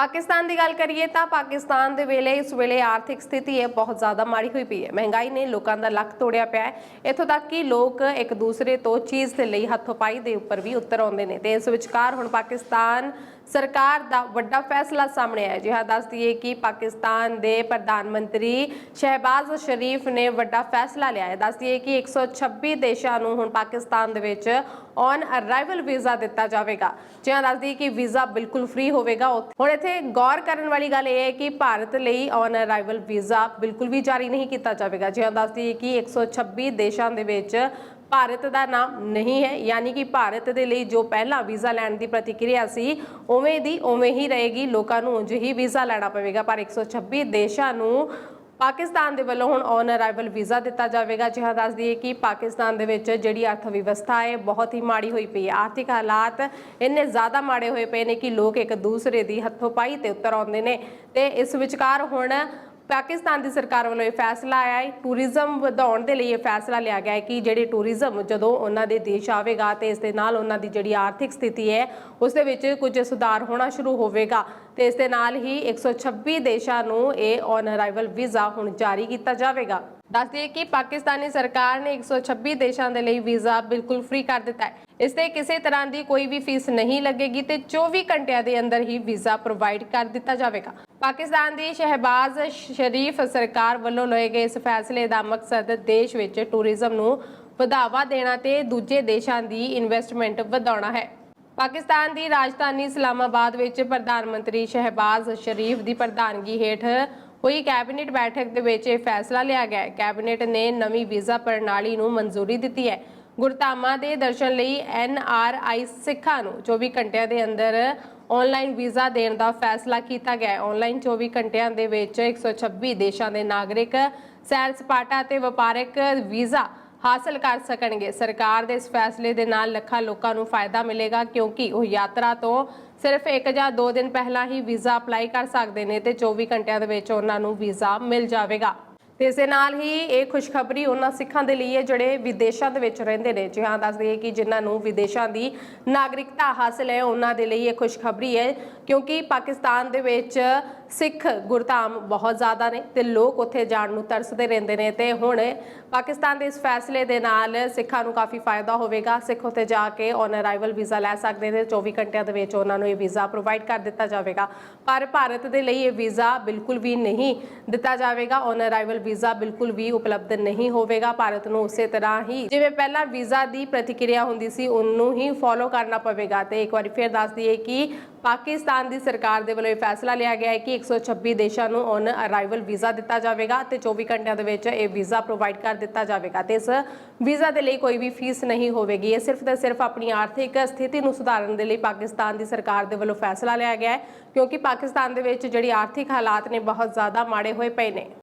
ਪਾਕਿਸਤਾਨ ਦੀ ਗੱਲ ਕਰੀਏ ਤਾਂ ਪਾਕਿਸਤਾਨ ਦੇ ਵੇਲੇ, ਇਸ ਵੇਲੇ ਆਰਥਿਕ ਸਥਿਤੀ ਹੈ ਬਹੁਤ ਜ਼ਿਆਦਾ ਮਾੜੀ ਹੋਈ ਪਈ ਹੈ। ਮਹਿੰਗਾਈ ਨੇ ਲੋਕਾਂ ਦਾ ਲੱਕ ਤੋੜਿਆ ਪਿਆ ਹੈ। ਇਥੋਂ ਤੱਕ ਕਿ ਲੋਕ ਇੱਕ ਦੂਸਰੇ ਤੋਂ ਚੀਜ਼ ਦੇ ਲਈ ਹੱਥੋਂ-ਪਾਈ ਦੇ ਉੱਪਰ ਵੀ ਉਤਰ ਆਉਂਦੇ ਨੇ ਤੇ ਇਸ ਵਿਚਕਾਰ ਹੁਣ ਪਾਕਿਸਤਾਨ ਸਰਕਾਰ ਦਾ ਵੱਡਾ ਫੈਸਲਾ ਸਾਹਮਣੇ ਆਇਆ ਜਿਹਾ ਦੱਸ ਦਈਏ ਕਿ ਪਾਕਿਸਤਾਨ ਦੇ ਪ੍ਰਧਾਨ ਮੰਤਰੀ ਸ਼ਹਿਬਾਜ਼ ਸ਼ਰੀਫ ਨੇ ਵੱਡਾ ਫੈਸਲਾ ਲਿਆ ਹੈ। ਦੱਸ ਦਈਏ ਕਿ 126 ਦੇਸ਼ਾਂ ਨੂੰ ਹੁਣ ਪਾਕਿਸਤਾਨ ਦੇ ਵਿੱਚ ਔਨ ਅਰਾਈਵਲ ਵੀਜ਼ਾ ਦਿੱਤਾ ਜਾਵੇਗਾ। ਜਿਹਾ ਦੱਸ ਦਈਏ ਕਿ ਵੀਜ਼ਾ ਬਿਲਕੁਲ ਫ੍ਰੀ ਹੋਵੇਗਾ। ਉੱਥੇ- ਹੁਣ ਇੱਥੇ ਗੌਰ ਕਰਨ ਵਾਲੀ ਗੱਲ ਇਹ ਹੈ ਕਿ ਭਾਰਤ ਲਈ ਔਨ ਅਰਾਈਵਲ ਵੀਜ਼ਾ ਬਿਲਕੁਲ ਵੀ ਜਾਰੀ ਨਹੀਂ ਕੀਤਾ ਜਾਵੇਗਾ। ਜਿਹਾ ਦੱਸ ਦਈਏ ਕਿ 126 ਦੇਸ਼ਾਂ ਦੇ ਵਿੱਚ ਭਾਰਤ ਦਾ ਨਾਮ ਨਹੀਂ ਹੈ, ਯਾਨੀ ਕਿ ਭਾਰਤ ਦੇ ਲਈ ਜੋ ਪਹਿਲਾਂ ਵੀਜ਼ਾ ਲੈਣ ਦੀ ਪ੍ਰਤੀਕਿਰਿਆ ਸੀ, ਉਵੇਂ ਦੀ ਉਵੇਂ ਹੀ ਰਹੇਗੀ। ਲੋਕਾਂ ਨੂੰ ਉਂਝ ਹੀ ਵੀਜ਼ਾ ਲੈਣਾ ਪਵੇਗਾ, ਪਰ 126 ਦੇਸ਼ਾਂ ਨੂੰ ਪਾਕਿਸਤਾਨ ਦੇ ਵੱਲੋਂ ਹੁਣ ਔਨ ਅਰਾਈਵਲ ਵੀਜ਼ਾ ਦਿੱਤਾ ਜਾਵੇਗਾ। ਜਿਹਾ ਦੱਸ ਦਈਏ ਕਿ ਪਾਕਿਸਤਾਨ ਦੇ ਵਿੱਚ ਜਿਹੜੀ ਅਰਥ ਵਿਵਸਥਾ ਹੈ, ਬਹੁਤ ਹੀ ਮਾੜੀ ਹੋਈ ਪਈ ਹੈ। ਆਰਥਿਕ ਹਾਲਾਤ ਇੰਨੇ ਜ਼ਿਆਦਾ ਮਾੜੇ ਹੋਏ ਪਏ ਨੇ ਕਿ ਲੋਕ ਇੱਕ ਦੂਸਰੇ ਦੀ ਹੱਥੋਂ ਪਾਈ ਤੇ ਉੱਤਰ ਆਉਂਦੇ ਨੇ ਤੇ ਇਸ ਵਿਚਕਾਰ ਹੁਣ ਪਾਕਿਸਤਾਨ ਦੀ ਸਰਕਾਰ ਵੱਲੋਂ ਇਹ ਫੈਸਲਾ ਆਇਆ ਹੈ। ਟੂਰਿਜ਼ਮ ਵਧਾਉਣ ਦੇ ਲਈ ਇਹ ਫੈਸਲਾ ਲਿਆ ਗਿਆ ਹੈ ਕਿ ਜਿਹੜੇ ਟੂਰਿਜ਼ਮ ਜਦੋਂ ਉਹਨਾਂ ਦੇ ਦੇਸ਼ ਆਵੇਗਾ ਤੇ ਇਸ ਦੇ ਨਾਲ ਉਹਨਾਂ ਦੀ ਜਿਹੜੀ ਆਰਥਿਕ ਸਥਿਤੀ ਹੈ, ਉਸ ਦੇ ਵਿੱਚ ਕੁਝ ਸੁਧਾਰ ਹੋਣਾ ਸ਼ੁਰੂ ਹੋਵੇਗਾ। ਤੇ ਇਸ ਦੇ ਨਾਲ ਹੀ 126 ਦੇਸ਼ਾਂ ਨੂੰ ਇਹ ਔਨ ਅਰਾਈਵਲ ਵੀਜ਼ਾ ਹੁਣ ਜਾਰੀ ਕੀਤਾ ਜਾਵੇਗਾ। ਦੱਸ ਦਈਏ ਕਿ ਪਾਕਿਸਤਾਨੀ ਸਰਕਾਰ ਨੇ 126 ਦੇਸ਼ਾਂ ਦੇ ਲਈ ਵੀਜ਼ਾ ਬਿਲਕੁਲ ਫ੍ਰੀ ਕਰ ਦਿੱਤਾ ਹੈ। ਇਸ ਤੇ ਕਿਸੇ ਤਰ੍ਹਾਂ ਦੀ ਕੋਈ ਵੀ ਫੀਸ ਨਹੀਂ ਲੱਗੇਗੀ ਤੇ 24 ਘੰਟਿਆਂ ਦੇ ਅੰਦਰ ਹੀ ਵੀਜ਼ਾ ਪ੍ਰੋਵਾਈਡ ਕਰ ਦਿੱਤਾ ਜਾਵੇਗਾ। ਪਾਕਿਸਤਾਨ ਦੀ ਸ਼ਹਿਬਾਜ਼ ਸ਼ਰੀਫ ਸਰਕਾਰ ਵੱਲੋਂ ਲਏ ਗਏ ਇਸ ਫੈਸਲੇ ਦਾ ਮਕਸਦ ਦੇਸ਼ ਵਿੱਚ ਟੂਰਿਜ਼ਮ ਨੂੰ ਵਧਾਵਾ ਦੇਣਾ ਤੇ ਦੂਜੇ ਦੇਸ਼ਾਂ ਦੀ ਇਨਵੈਸਟਮੈਂਟ ਵਧਾਉਣਾ ਹੈ। ਪਾਕਿਸਤਾਨ ਦੀ ਰਾਜਧਾਨੀ ਇਸਲਾਮਾਬਾਦ ਵਿੱਚ ਪ੍ਰਧਾਨ ਮੰਤਰੀ ਸ਼ਹਿਬਾਜ਼ ਸ਼ਰੀਫ ਦੀ ਪ੍ਰਧਾਨਗੀ ਹੇਠ ਹੋਈ ਕੈਬਨਿਟ ਬੈਠਕ ਦੇ ਵਿੱਚ ਇਹ ਫੈਸਲਾ ਲਿਆ ਗਿਆ ਹੈ। ਕੈਬਨਿਟ ਨੇ ਨਵੀਂ ਵੀਜ਼ਾ ਪ੍ਰਣਾਲੀ ਨੂੰ ਮਨਜ਼ੂਰੀ ਦਿੱਤੀ ਹੈ। ਗੁਰਧਾਮਾਂ ਦੇ ਦਰਸ਼ਨ ਲਈ ਐਨ ਆਰ ਆਈ ਸਿੱਖਾਂ ਨੂੰ 24 ਘੰਟਿਆਂ ਦੇ ਅੰਦਰ ਆਨਲਾਈਨ ਵੀਜ਼ਾ ਦੇਣ ਦਾ ਫੈਸਲਾ ਕੀਤਾ ਗਿਆ ਹੈ। ਆਨਲਾਈਨ 24 ਘੰਟਿਆਂ ਦੇ ਵਿੱਚ 126 ਦੇਸ਼ਾਂ ਦੇ ਨਾਗਰਿਕ, ਸੈਰ ਸਪਾਟਾ ਅਤੇ ਵਪਾਰਕ ਵੀਜ਼ਾ ਹਾਸਲ ਕਰ ਸਕਣਗੇ। ਸਰਕਾਰ ਦੇ ਇਸ ਫੈਸਲੇ ਦੇ ਨਾਲ ਲੱਖਾਂ ਲੋਕਾਂ ਨੂੰ ਫਾਇਦਾ ਮਿਲੇਗਾ ਕਿਉਂਕਿ ਉਹ ਯਾਤਰਾ ਤੋਂ ਸਿਰਫ 1 ਜਾਂ 2 ਦਿਨ ਪਹਿਲਾਂ ਹੀ ਵੀਜ਼ਾ ਅਪਲਾਈ ਕਰ ਸਕਦੇ ਨੇ ਤੇ 24 ਘੰਟਿਆਂ ਦੇ ਵਿੱਚ ਉਹਨਾਂ ਨੂੰ ਵੀਜ਼ਾ ਮਿਲ ਜਾਵੇਗਾ। ਤੇ ਇਸ ਦੇ ਨਾਲ ਹੀ ਇਹ ਖੁਸ਼ਖਬਰੀ ਉਹਨਾਂ ਸਿੱਖਾਂ ਦੇ ਲਈ ਹੈ, ਜਿਹੜੇ ਵਿਦੇਸ਼ਾਂ ਦੇ ਵਿੱਚ ਰਹਿੰਦੇ ਨੇ। ਜੀ ਹਾਂ ਦੱਸ ਦਈਏ ਕਿ ਜਿਨ੍ਹਾਂ ਨੂੰ ਵਿਦੇਸ਼ਾਂ ਦੀ ਨਾਗਰਿਕਤਾ ਹਾਸਲ ਹੈ, ਉਹਨਾਂ ਦੇ ਲਈ ਇਹ ਖੁਸ਼ਖਬਰੀ ਹੈ, ਕਿਉਂਕਿ ਪਾਕਿਸਤਾਨ ਦੇ ਵਿੱਚ ਸਿੱਖ ਗੁਰਧਾਮ ਬਹੁਤ ਜ਼ਿਆਦਾ ਨੇ ਤੇ ਲੋਕ ਉੱਥੇ ਜਾਣ ਨੂੰ ਤਰਸਦੇ ਰਹਿੰਦੇ ਨੇ ਤੇ ਹੁਣ ਪਾਕਿਸਤਾਨ ਦੇ ਇਸ ਫੈਸਲੇ ਦੇ ਨਾਲ ਸਿੱਖਾਂ ਨੂੰ ਕਾਫੀ ਫਾਇਦਾ ਹੋਵੇਗਾ। ਸਿੱਖ ਉੱਥੇ ਜਾ ਕੇ ਔਨ ਅਰਾਈਵਲ ਵੀਜ਼ਾ ਲੈ ਸਕਦੇ ਨੇ 24 ਘੰਟਿਆਂ ਦੇ ਵਿੱਚ ਉਹਨਾਂ ਨੂੰ ਇਹ ਵੀਜ਼ਾ ਪ੍ਰੋਵਾਈਡ ਕਰ ਦਿੱਤਾ ਜਾਵੇਗਾ। ਪਰ ਭਾਰਤ ਦੇ ਲਈ ਇਹ ਵੀਜ਼ਾ ਬਿਲਕੁਲ ਵੀ ਨਹੀਂ ਦਿੱਤਾ ਜਾਵੇਗਾ। ਔਨ ਅਰਾਈਵਲ ਵੀਜ਼ਾ ਬਿਲਕੁਲ ਵੀ ਉਪਲਬਧ ਨਹੀਂ ਹੋਵੇਗਾ, ਭਾਰਤ ਨੂੰ ਉਸੇ ਤਰ੍ਹਾਂ ਹੀ ਜਿਵੇਂ ਪਹਿਲਾਂ ਵੀਜ਼ਾ ਦੀ ਪ੍ਰਤੀਕਿਰਿਆ ਹੁੰਦੀ ਸੀ, ਉਹਨੂੰ ਹੀ ਫੋਲੋ ਕਰਨਾ ਪਵੇਗਾ। ਤੇ ਇੱਕ ਵਾਰੀ ਫਿਰ ਦੱਸ ਦਈਏ ਕਿ ਪਾਕਿਸਤਾਨ ਦੀ ਸਰਕਾਰ ਦੇ ਵੱਲੋਂ ਇਹ ਫੈਸਲਾ ਲਿਆ ਗਿਆ ਹੈ ਕਿ 126 ਦੇਸ਼ਾਂ ਨੂੰ ਔਨ ਅਰਾਈਵਲ ਵੀਜ਼ਾ ਦਿੱਤਾ ਜਾਵੇਗਾ ਤੇ 24 ਘੰਟਿਆਂ ਦੇ ਵਿੱਚ ਇਹ ਵੀਜ਼ਾ ਪ੍ਰੋਵਾਈਡ ਕਰ ਦਿੱਤਾ ਜਾਵੇਗਾ। ਤੇ ਇਸ ਵੀਜ਼ਾ ਦੇ ਲਈ ਕੋਈ ਵੀ ਫੀਸ ਨਹੀਂ ਹੋਵੇਗੀ। ਇਹ ਸਿਰਫ ਤੇ ਸਿਰਫ ਆਪਣੀ ਆਰਥਿਕ ਸਥਿਤੀ ਨੂੰ ਸੁਧਾਰਨ ਦੇ ਲਈ ਪਾਕਿਸਤਾਨ ਦੀ ਸਰਕਾਰ ਦੇ ਵੱਲੋਂ ਫੈਸਲਾ ਲਿਆ ਗਿਆ ਹੈ, ਕਿਉਂਕਿ ਪਾਕਿਸਤਾਨ ਦੇ ਵਿੱਚ ਜਿਹੜੀ ਆਰਥਿਕ ਹਾਲਾਤ ਨੇ ਬਹੁਤ ਜ਼ਿਆਦਾ ਮਾੜੇ ਹੋਏ ਪਏ ਨੇ।